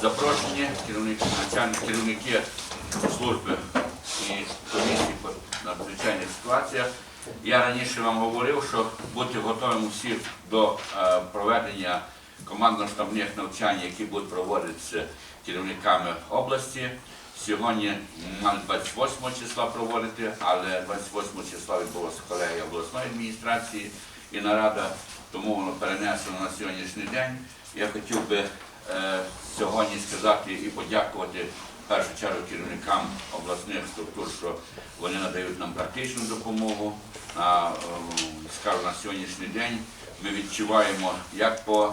Запрошені керівники, керівники служби і комісії по надзвичайних ситуаціях. Я раніше вам говорив, що бути готовим усіх до е, проведення командно-штабних навчань, які будуть проводитися керівниками області. Сьогодні мали 28 числа проводити, але 28 числа відбулася колегія обласної адміністрації і нарада, тому воно перенесено на сьогоднішній день. Я хотів би сьогодні сказати і подякувати в першу чергу керівникам обласних структур, що вони надають нам практичну допомогу. А, е, скажу, на сьогоднішній день ми відчуваємо як по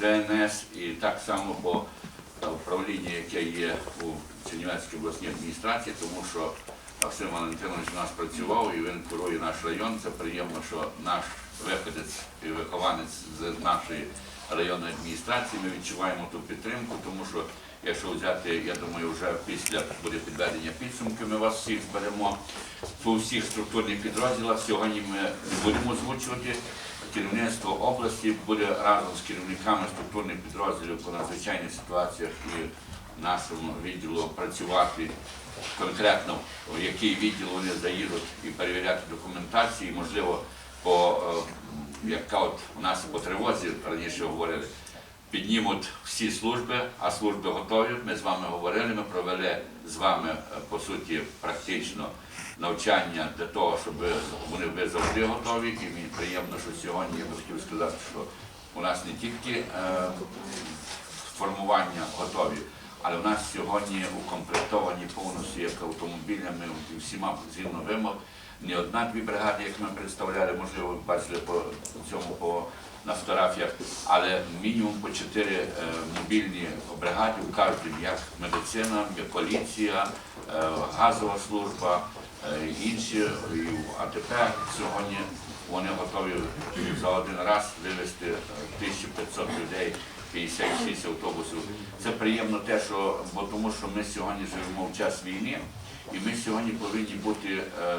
е, ДНС і так само по е, управлінні, яке є у Чернівецькій обласній адміністрації, тому що Максим Валентинович у нас працював і він курує наш район. Це приємно, що наш виходець і вихованець з нашої районної адміністрації. Ми відчуваємо ту підтримку, тому що якщо взяти, я думаю, вже після буде підведення підсумків, ми вас всіх зберемо по всіх структурних підрозділах. Сьогодні ми будемо озвучувати. Керівництво області буде разом з керівниками структурних підрозділів по надзвичайних ситуаціях і нашому відділу працювати конкретно, в який відділ вони заїдуть і перевіряти документацію, і, можливо, по яка от у нас по тривозі раніше говорили, піднімуть всі служби, а служби готові. Ми з вами говорили, ми провели з вами е, по суті практично навчання для того, щоб вони ви завжди готові. І мені приємно, що сьогодні я би хотів сказати, що у нас не тільки е, формування готові, але у нас сьогодні укомплектовані повністю як автомобілями всіма згідно вимог. Не одна-дві бригади, як ми представляли, можливо, бачили по цьому по на фотографіях, але мінімум по чотири е, мобільні бригади кожній, як медицина, як поліція, е, газова служба, е, інші і АТП сьогодні вони готові за один раз вивезти е, 1500 людей, 56 автобусів. Це приємно те, що бо тому, що ми сьогодні живемо в час війни, і ми сьогодні повинні бути е,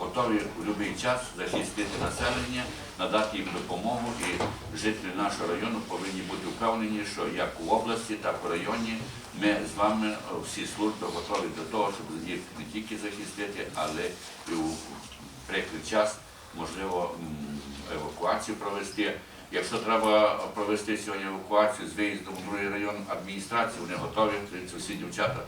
готові у будь-який час захистити населення, надати їм допомогу. І жителі нашого району повинні бути впевнені, що як у області, так і в районі ми з вами е, всі служби готові до того, щоб їх не тільки захистити, але і у прикрий час можливо евакуацію провести. Якщо треба провести сьогодні евакуацію з виїздом в другий район адміністрації, вони готові, усі дівчата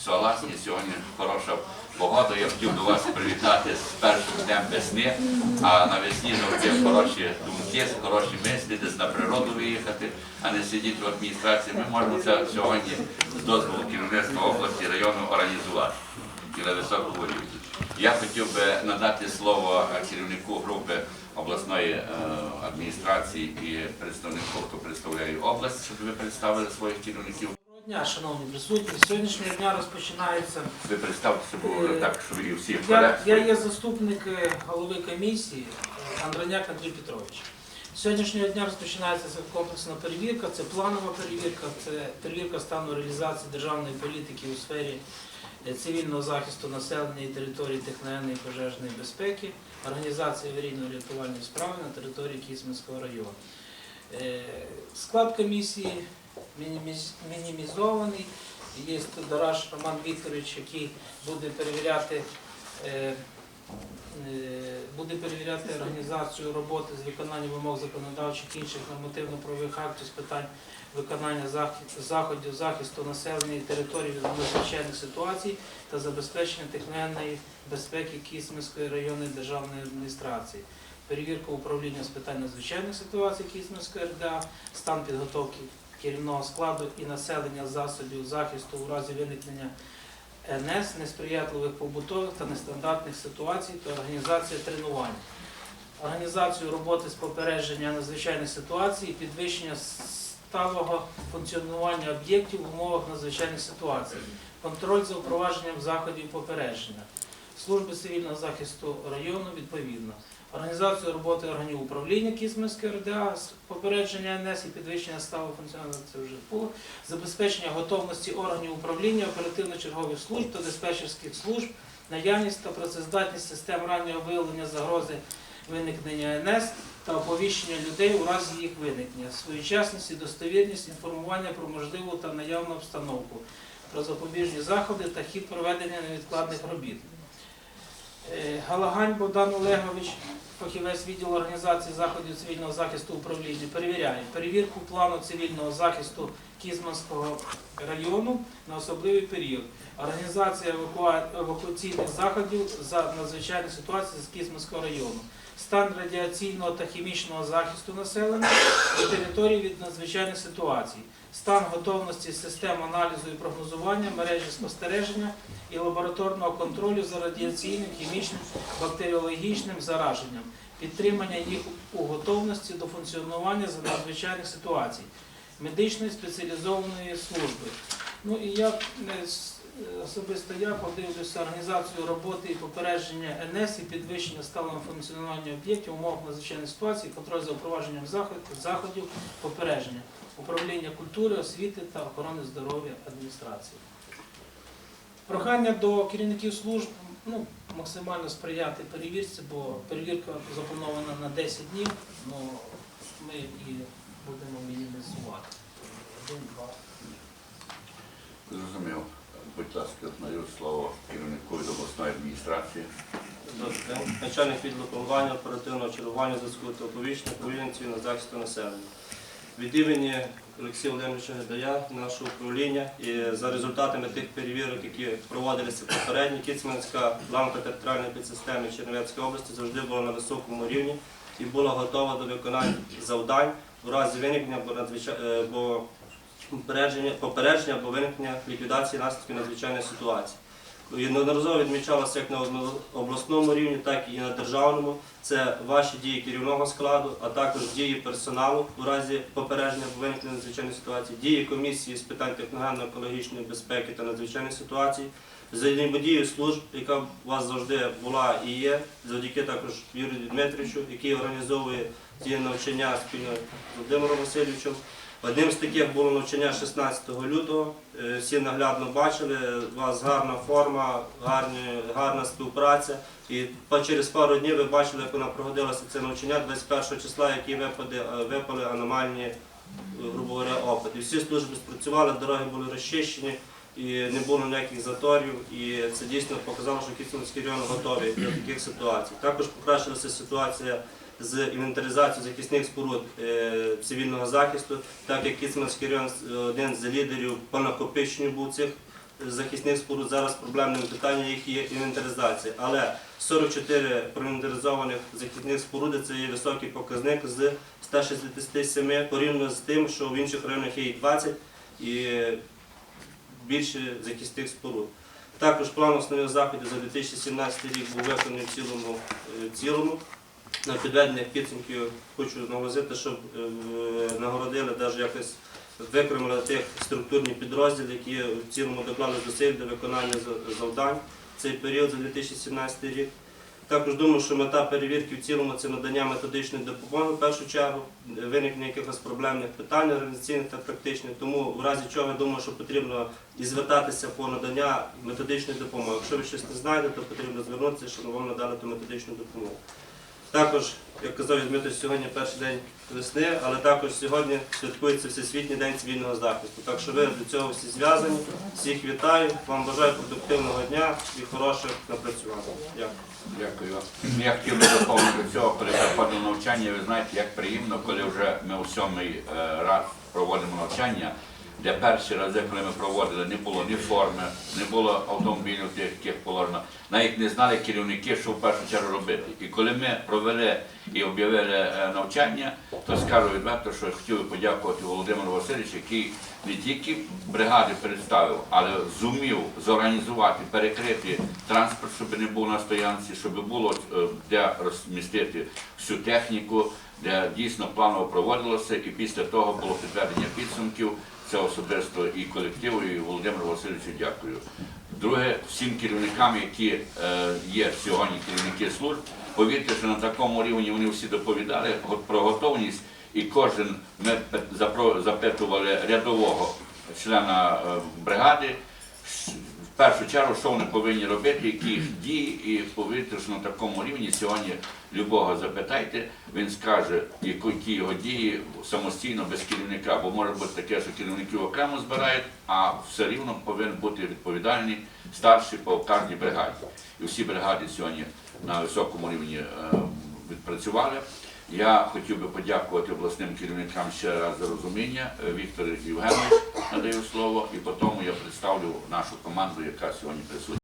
согласні. Сьогодні хороша погода. Я хотів до вас привітати з першим днем весни, а навесні завжди хороші думки, хороші мислі, десь на природу виїхати, а не сидіти в адміністрації. Ми можемо це сьогодні з дозволу керівництва області району організувати і на високому рівні. Я хотів би надати слово керівнику групи обласної е, адміністрації і представнику, хто представляє область, щоб ви представили своїх керівників. Дня, шановні присутні. З Сьогоднішнього дня розпочинається. Ви представтеся, бо так, щоб і всіх Я, я є заступник е, голови комісії е, Андроняк Андрій Петрович. З Сьогоднішнього дня розпочинається комплексна перевірка, це планова перевірка, це перевірка стану реалізації державної політики у сфері е, цивільного захисту населення і території техногенної і пожежної безпеки, організації аварійно-рятувальної справи на території Кісменського району. Е, Склад комісії мінімізований. Є Дараш Роман Вікторович, який буде перевіряти, е, е, буде перевіряти організацію роботи з виконанням вимог законодавчих інших нормативно-правових актів з питань виконання заходів захисту населення і території від надзвичайних ситуацій та забезпечення техногенної безпеки Кісмінської районної державної адміністрації. Перевірка управління з питань надзвичайних ситуацій Кісмінської РДА, стан підготовки керівного складу і населення засобів захисту у разі виникнення НС, несприятливих побутових та нестандартних ситуацій та організація тренувань. Організацію роботи з попередження надзвичайних ситуацій і підвищення сталого функціонування об'єктів в умовах надзвичайних ситуацій, контроль за впровадженням заходів попередження, служби цивільного захисту району відповідно. Організацію роботи органів управління Кісминської РДА попередження НС і підвищення ставу функціонування це вже було, забезпечення готовності органів управління оперативно-чергових служб та диспетчерських служб, наявність та працездатність систем раннього виявлення загрози виникнення НС та оповіщення людей у разі їх виникнення, своєчасність і достовірність інформування про можливу та наявну обстановку, про запобіжні заходи та хід проведення невідкладних робіт. Галагань Богдан Олегович, фахівець відділу організації заходів цивільного захисту управління, перевіряє перевірку плану цивільного захисту Кізманського району на особливий період. Організація евакуаційних заходів за надзвичайні ситуації з Кізманського району. Стан радіаційного та хімічного захисту населення і території від надзвичайних ситуацій. Стан готовності систем аналізу і прогнозування, мережі спостереження і лабораторного контролю за радіаційним, хімічним, бактеріологічним зараженням, підтримання їх у готовності до функціонування за надзвичайних ситуацій, медичної спеціалізованої служби. Ну і я особисто я подивлюся організацію роботи і попередження НС і підвищення сталого функціонування об'єктів в умовах надзвичайної ситуації, контроль за впровадженням заходів, попередження, управління культури, освіти та охорони здоров'я адміністрації. Прохання до керівників служб ну, максимально сприяти перевірці, бо перевірка запланована на 10 днів, але ми і будемо мінімізувати. Один, два. Зрозумів. Будь ласка, надаю слово керівнику від обласної адміністрації. Начальник відділу планування оперативного чергування зв'язку та оповіщення повільної цивільного захисту населення. Від імені Олексія Володимировича Гедая, нашого управління, і за результатами тих перевірок, які проводилися попередні, Кіцманська ланка територіальної підсистеми Чернівецької області завжди була на високому рівні і була готова до виконання завдань у разі виникнення е, або попередження, або виникнення ліквідації наслідків надзвичайної ситуації. Неодноразово відмічалося як на обласному рівні, так і на державному. Це ваші дії керівного складу, а також дії персоналу у разі попередження або виникнення надзвичайної ситуації, дії комісії з питань техногенно-екологічної безпеки та надзвичайних ситуацій, взаємодію служб, яка у вас завжди була і є, завдяки також Юрію Дмитровичу, який організовує ці навчання спільно з Володимиром Васильовичем. Одним з таких було навчання 16 лютого. Е, Всі наглядно бачили, у вас гарна форма, гарні, гарна співпраця. І через пару днів ви бачили, як вона проводилося це навчання 21 числа, які випади, е, випали аномальні, е, грубо говоря, опити. Всі служби спрацювали, дороги були розчищені і не було ніяких заторів. І це дійсно показало, що Кіцманський район готовий до таких ситуацій. Також покращилася ситуація з інвентаризацією захисних споруд е, цивільного захисту, так як Кіцманський район е, один з лідерів по накопиченню був цих е, захисних споруд. Зараз проблемним питанням їх є інвентаризація. Але 44 проінвентаризованих захисних споруди це є високий показник з 167 порівняно з тим, що в інших районах є 20 і більше захисних споруд. Також план основних заходів за 2017 рік був виконаний в цілому. в цілому. На підведення підсумків хочу наголосити, щоб е, нагородили навіть якось викремили тих структурні підрозділи, які в цілому доклали зусиль до виконання завдань в цей період за 2017 рік. Також думаю, що мета перевірки в цілому це надання методичної допомоги в першу чергу, виникнення якихось проблемних питань організаційних та практичних. Тому в разі чого я думаю, що потрібно і звертатися по надання методичної допомоги. Якщо ви щось не знаєте, то потрібно звернутися, щоб вам надали ту методичну допомогу. Також, як казав Дмитро, сьогодні перший день весни, але також сьогодні святкується Всесвітній день цивільного захисту. Так що ви до цього всі зв'язані. Всіх вітаю, вам бажаю продуктивного дня і хороших напрацювань. Дякую. Дякую. Я хотів би доповнити цього, коли проходило навчання, ви знаєте, як приємно, коли вже ми у сьомий е, раз проводимо навчання, де перші рази, коли ми проводили, не було ні форми, не було автомобілів яких положено. Навіть не знали керівники, що в першу чергу робити. І коли ми провели і об'явили е, навчання, то скажу відверто, що хотів би подякувати Володимиру Васильовичу, який не тільки бригади представив, але зумів зорганізувати, перекрити транспорт, щоб не був на стоянці, щоб було е, де розмістити всю техніку, де дійсно планово проводилося, і після того було підведення підсумків. Це особисто і колективу, і Володимиру Васильовичу дякую. Друге, всім керівникам, які е, є сьогодні керівники служб, повірте, що на такому рівні вони всі доповідали про готовність, і кожен ми запитували рядового члена е, бригади, першу чергу, що вони повинні робити, які їх дії, і повірте, що на такому рівні сьогодні любого запитайте, він скаже, які його дії самостійно без керівника, бо може бути таке, що керівників окремо збирають, а все рівно повинен бути відповідальний старший по кожній бригаді. І всі бригади сьогодні на високому рівні е, відпрацювали. Я хотів би подякувати обласним керівникам ще раз за розуміння. Е, Віктор Євгенович надаю слово, і потім я представлю нашу команду, яка сьогодні присутня.